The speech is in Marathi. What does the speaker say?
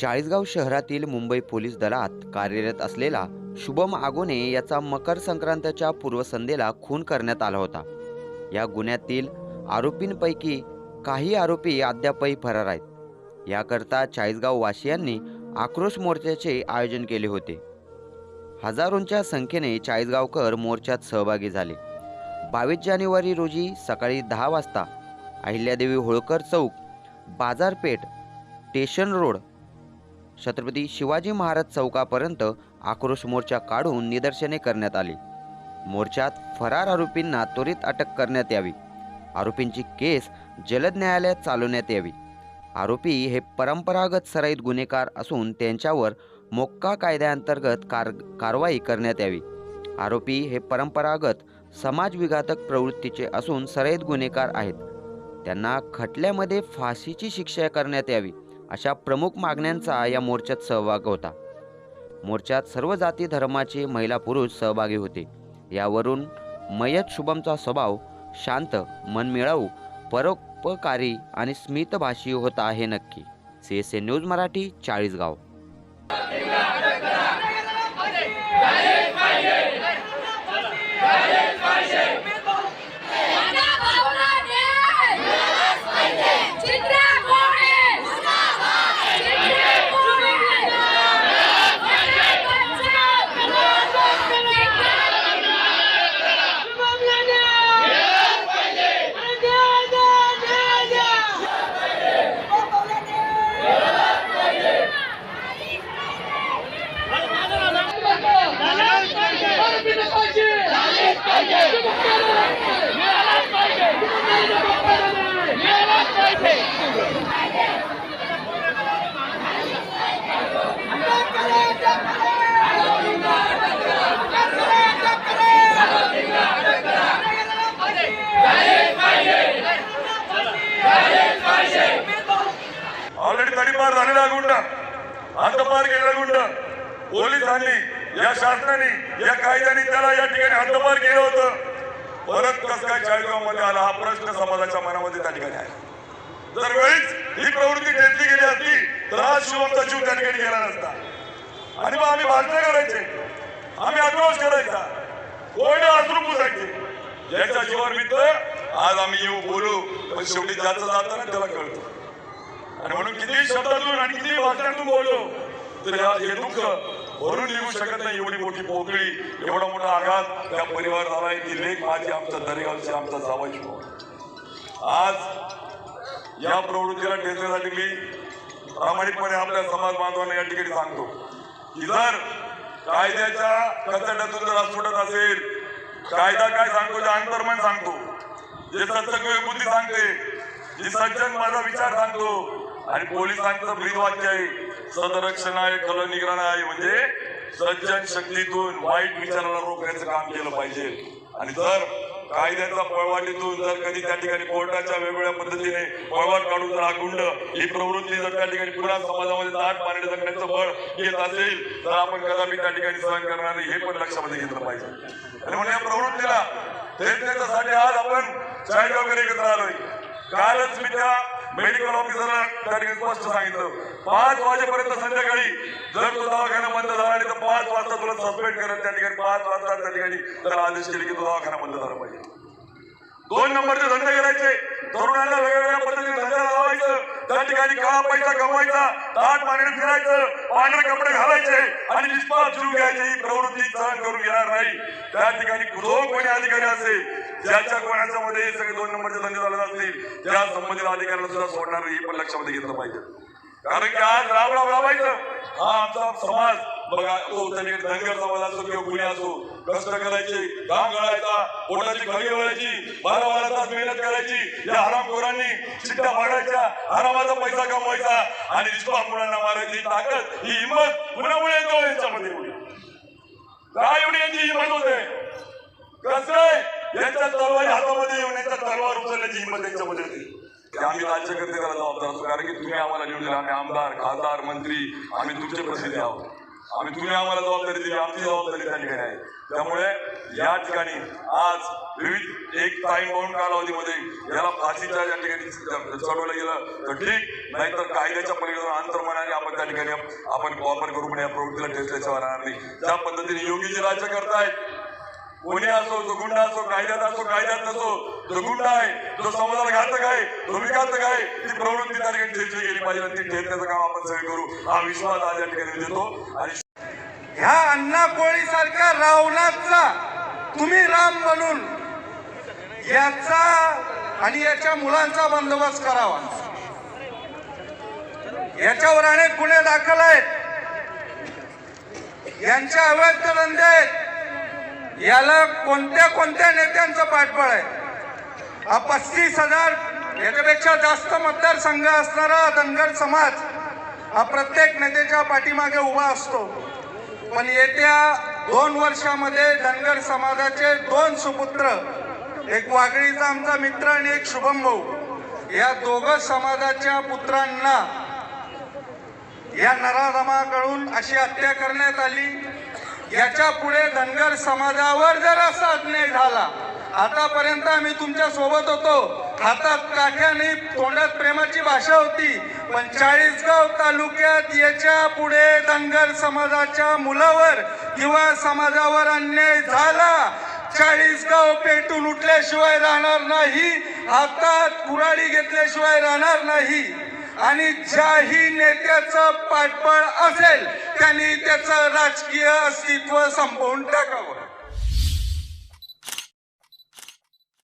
चाळीसगाव शहरातील मुंबई पोलीस दलात कार्यरत असलेला शुभम आगोने याचा मकर संक्रांतीच्या पूर्वसंध्येला खून करण्यात आला होता. या गुन्ह्यातील आरोपींपैकी काही आरोपी अद्यापही फरार आहेत. याकरता चाळीसगाव वासियांनी आक्रोश मोर्चाचे आयोजन केले होते. हजारोंच्या संख्येने चाळीसगावकर मोर्चात सहभागी झाले. बावीस जानेवारी रोजी सकाळी दहा वाजता अहिल्यादेवी होळकर चौक बाजारपेठ स्टेशन रोड छत्रपती शिवाजी महाराज चौकापर्यंत आक्रोश मोर्चा काढून निदर्शने करण्यात आली. मोर्चात फरार आरोपींना त्वरित अटक करण्यात यावी. आरोपींची केस जलद न्यायालयात चालवण्यात यावी. आरोपी हे परंपरागत सराईत गुन्हेगार असून त्यांच्यावर मोक्का कायद्याअंतर्गत कार कारवाई करण्यात यावी. आरोपी हे परंपरागत समाजविघातक प्रवृत्तीचे असून सराईत गुन्हेगार आहेत. त्यांना खटल्यामध्ये फाशीची शिक्षा करण्यात यावी. अशा प्रमुख मागण्यांचा या मोर्चात सहभाग होता. मोर्चात सर्व जाती धर्माचे महिला पुरुष सहभागी होते. यावरून मयत शुभमचा स्वभाव शांत मनमिळाऊ परोपकारी आणि स्मितभाषी होता हे नक्की. C S A news Marathi Chalisgaon. Already झालेला गुंड. हद्दपार केलेला गुंड. पोलिसांनी या शासनाने या कायद्याने त्याला या ठिकाणी हद्दपार केलं होतं. परत कस काय चाळीसगावमध्ये आला हा प्रश्न समाजाच्या मनामध्ये त्या ठिकाणी आहे जर वेळीच ही प्रवृत्ती घेतली गेली असती तर हा शिवमचा जीव त्या ठिकाणी गेला नसता. आणि मग आम्ही भाषण करायचे. आम्ही आक्रोश करायचा. कोणी अश्रू पुसायचे. याच्या जीवावर मित्र आज आम्ही येऊ बोलू पण शेवटी ज्याचं जातं ना त्याला कळतो. आणि म्हणून किती शब्दातून आणि किती वाक्यातून बोललो तर या- हे दुःख भरून निघू शकत नाही एवढी मोठी पोकळी एवढा मोठा आघात त्या परिवार झालाय की लेख माझी आमच्या दरेगावची आमचा जावायची आज या प्रवृत्तीला ठेचण्यासाठी मी. प्रामाणिकपणे आपल्या समाज बांधवांना या ठिकाणी सांगतो की जर कायद्याच्या कचड्यातून जर सुटत असेल कायदा काय सांगतो जे अंतर्मन सांगतो जे सत्सक बुद्धी सांगते जी सज्जन माझा विचार सांगतो आणि पोलिसांचं ब्रीदवाक्य आहे सदरक्षण आहे कल निग्रहण आहे म्हणजे सज्जन शक्तीतून वाईट विचाराला रोखण्याचं काम केलं पाहिजे. आणि जर कायद्याचा पळवाटीतून जर कधी त्या ठिकाणी कोर्टाच्या वेगवेगळ्या पद्धतीने पळवाट काढून जर हा गुंड ही प्रवृत्ती जर त्या ठिकाणी पुन्हा समाजामध्ये दाट पाणी जगण्याचं बळ घेत असेल तर आपण कदापि त्या ठिकाणी सहन करणार नाही हे पण लक्षामध्ये घेतलं पाहिजे. आणि म्हणून या प्रवृत्तीला साठी आज आपण चाळीसगावकर एकत्र आलोय. कालच मी त्या मेडिकल ऑफिसरला त्या ठिकाणी स्पष्ट सांगितलं. पाच वाजेपर्यंत संध्याकाळी जर तो दवाखाना बंद झाला आणि तर पाच वाजता तुला सस्पेंड करत त्या ठिकाणी पाच वाजता त्या ठिकाणी त्याला आदेश केले की तो दवाखाना बंद झाला पाहिजे. दोन नंबरचे धंदे करायचे. तरुणांना वेगवेगळ्या पद्धतीने धंदा लावायचं. त्या ठिकाणी काळा पैसा कमवायचा ताट पाण्याने फिरायचं पांढरे कपडे घालायचे आणि निष्पाप सुरू घ्यायची. ही प्रवृत्ती सहन करून घेणार नाही. त्या ठिकाणी जो कोणी अधिकारी असेल. ज्याच्या कोणाच्या मध्ये सगळे दोन नंबरचे धंदे असतील त्या संबंधित अधिकाऱ्यांना सुद्धा सोडणार नाही हे पण लक्षामध्ये घेतलं पाहिजे. कारण की आज राब राब राबायचं हा आमचा समाज बघा तो त्याच्याकडे धनगर समाज असो किंवा कुणी असो कष्ट करायचे काम गळायचा पोटाची खळी वळायची बारा बारा तास मेहनत करायची या हरामखोरांनी चिट्ट्या फाडायच्या हरामाचा पैसा कमवायचा आणि विश्वास मुलांना मारायची ताकद ही हिंमत कुणामुळे येतो? यांच्यामध्ये. काय एवढी यांची हिंमत होते? कसं आहे? यांच्या तलवारी हातामध्ये येऊन यांच्या तलवार उचलण्याची हिंमत त्यांच्यामध्ये होती आम्ही राज्यकर्ते त्याला जबाबदार असतो. कारण की तुम्ही आम्हाला निवडले आम्ही आमदार खासदार मंत्री आम्ही तुमचे प्रतिनिधी आहोत. आम्ही तुम्ही आम्हाला जबाबदारी दिली. आमची जबाबदारी त्या ठिकाणी आहे. त्यामुळे या ठिकाणी आज विविध एक टाइम बाउंड कालावधीमध्ये याला फाशीच्या या ठिकाणी चढवलं गेलं तर ठीक. नाहीतर कायद्याच्या पलीकडून अंतर्मनाने आपण त्या ठिकाणी आपण वापर करू पण या प्रवृत्तीला ठेच राहणार नाही. ज्या पद्धतीने योगीजी राज्य करतायत कोणी असो जो गुंडा असो कायद्यात असो कायद्यात नसो जो गुंडा आहे जो समाजाला घातक आहे जो विघातक आहे ती प्रवृत्ती त्या ठिकाणी ठेचली गेली पाहिजे आणि ती ठेचण्याचं काम आपण सगळे करू. हा विश्वास आज या ठिकाणी देतो. आणि ह्या अण्णा कोळी सारख्या रावणाचा तुम्ही राम बनून याचा आणि याच्या मुलांचा बंदोबस्त करावा. याच्यावर अनेक गुन्हे दाखल आहेत. यांच्या अवैध धंदे आहेत. याला कोणत्या कोणत्या नेत्यांचं पाठबळ आहे? हा पस्तीस हजार याच्यापेक्षा जास्त मतदारसंघ असणारा धनगर समाज हा प्रत्येक नेत्याच्या पाठीमागे उभा असतो. पण येत्या दोन वर्षामध्ये धनगर समाजाचे दोन सुपुत्र एक वाघळीचा आमचा मित्र आणि एक शुभम भाऊ या दोघं समाजाच्या पुत्रांना या नराधमाकडून अशी हत्या करण्यात आली. याच्यापुढे धनगर समाजावर जर असा अन्याय झाला आतापर्यंत आम्ही तुमच्यासोबत होतो. हातात काठ्याने तोंडात प्रेमाची भाषा होती पण चाळीसगाव तालुक्यात याच्यापुढे धनगर समाजाच्या मुलावर किंवा समाजावर अन्याय झाला चाळीसगाव पेटून उठल्याशिवाय राहणार नाही हातात कुराडी घेतल्याशिवाय राहणार नाही. आणि ज्याही नेत्याचं पाठबळ असेल त्यांनी त्याचं राजकीय अस्तित्व संपवून टाकावं.